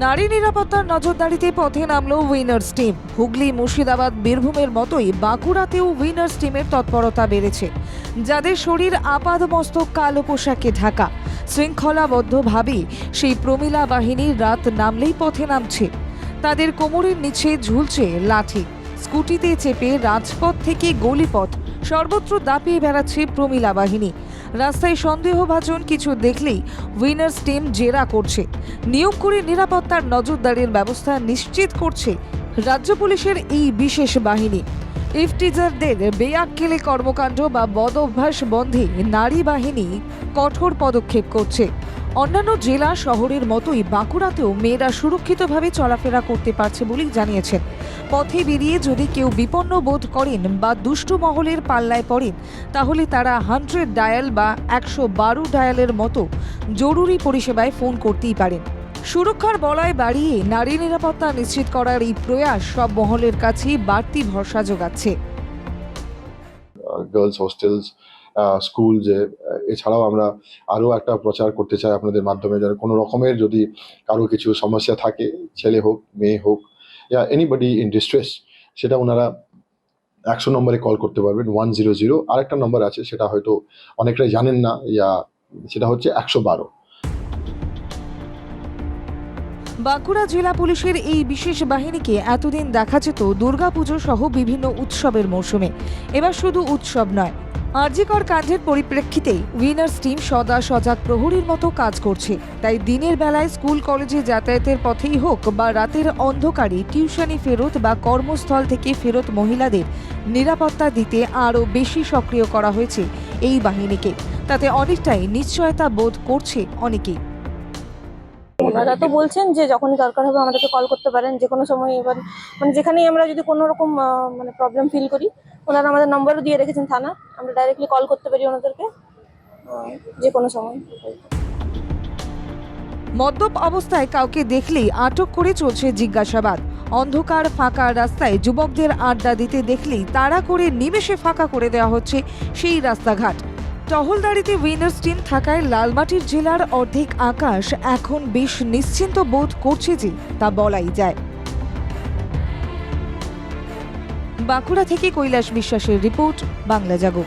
নারী নিরাপত্তার নজরদারিতে পথে নামলো উইনার্স টিম। হুগলি, মুর্শিদাবাদ, বীরভূমের মতোই বাঁকুড়াতেও উইনার্স টিমের তৎপরতা বেড়েছে। যাদের শরীর আপাদমস্তক কালো পোশাকে ঢাকা। শৃঙ্খলাবদ্ধভাবে সেই প্রমিলা বাহিনী রাত নামলেই পথে নামছে। তাদের কোমরের নিচে ঝুলছে লাঠি। স্কুটিতে চেপে রাজপথ থেকে গলিপথ সর্বত্র দাপিয়ে বেড়াচ্ছে প্রমিলা বাহিনী। রাস্তায় সন্দেহভাজন কিছু দেখলেই উইনার্স টিম জেরা করছে। নিয়োগ করে নিরাপত্তার নজরদারির ব্যবস্থা নিশ্চিত করছে রাজ্য পুলিশের এই বিশেষ বাহিনী। ইফটিজারদের বেয়াক্কেলে কর্মকাণ্ড বা বদ অভ্যাস বন্ধে নারী বাহিনী কঠোর পদক্ষেপ করছে। অন্যান্য জেলা শহরের মতোই বাঁকুড়াতেও মেয়েরা সুরক্ষিতভাবে চলাফেরা করতে পারছে বলেই জানিয়েছেন। পথে বেরিয়ে যদি কেউ বিপন্ন বোধ করেন বা দুষ্টু মহলের পাল্লায় পড়েন, তাহলে তারা হান্ড্রেড ডায়াল বা একশো বারো ডায়ালের মতো জরুরি পরিষেবায় ফোন করতেই পারেন। সুরক্ষার বলয় বাড়িয়ে নারী নিরাপত্তা নিশ্চিত করার এই প্রয়াস সব মহলের কাছেই বাড়তি ভরসা যোগাচ্ছে। গার্লস হোস্টেলস স্কুল যে এছাড়াও আমরা আরও একটা প্রচার করতে চাই আপনাদের মাধ্যমে, যেন কোনো রকমের যদি কারও কিছু সমস্যা থাকে, ছেলে হোক, মেয়ে হোক, ইয়া এনিবডি ইন ডিস্ট্রেস সেটা ওনারা একশো নম্বরে কল করতে পারবেন ওয়ান জিরো জিরো আরেকটা নম্বর আছে, সেটা হয়তো অনেকটাই জানেন না, ইয়া, সেটা হচ্ছে একশো বারো। বাঁকুড়া জেলা পুলিশের এই বিশেষ বাহিনীকে এতদিন দেখা যেত দুর্গাপুজো সহ বিভিন্ন উৎসবের মৌসুমে। এবার শুধু উৎসব নয় আরজিকর কাণ্ডের পরিপ্রেক্ষিতে উইনার্স টিম সদা সজাগ প্রহরীর মতো কাজ করছে। তাই দিনের বেলায় স্কুল, কলেজে যাতায়াতের পথেই হোক বা রাতের অন্ধকারে টিউশনি ফেরত বা কর্মস্থল থেকে ফেরত মহিলাদের নিরাপত্তা দিতে আরও বেশি সক্রিয় করা হয়েছে এই বাহিনীকে। তাতে অনেকটাই নিশ্চয়তা বোধ করছে অনেকেই। ওনারা তো বলছেন যে যখনই দরকার হবে আমাদেরকে কল করতে পারেন যে কোনো সময় এবার মানে যেখানেই আমরা যদি কোনো রকম মানে প্রবলেম ফিল করি ওনারা আমাদের নম্বরও দিয়ে রেখেছেন থানা আমরা ডাইরেক্টলি কল করতে পারি ওনাদেরকে যে কোনো সময়। মদ্যপ অবস্থায় কাউকে দেখলেই আটক করে চলছে জিজ্ঞাসাবাদ। অন্ধকার ফাঁকা রাস্তায় যুবকদের আড্ডা দিতে দেখলেই তাড়া করে নিমেষে ফাঁকা করে দেওয়া হচ্ছে সেই রাস্তাঘাট। টহলদারিতে উইনার্স টিম থাকায় লালমাটির জেলার অর্ধেক আকাশ এখন বেশ নিশ্চিন্ত বোধ করছে যে তা বলাই যায়। বাঁকুড়া থেকে কৈলাস বিশ্বাসের রিপোর্ট, বাংলা জাগো।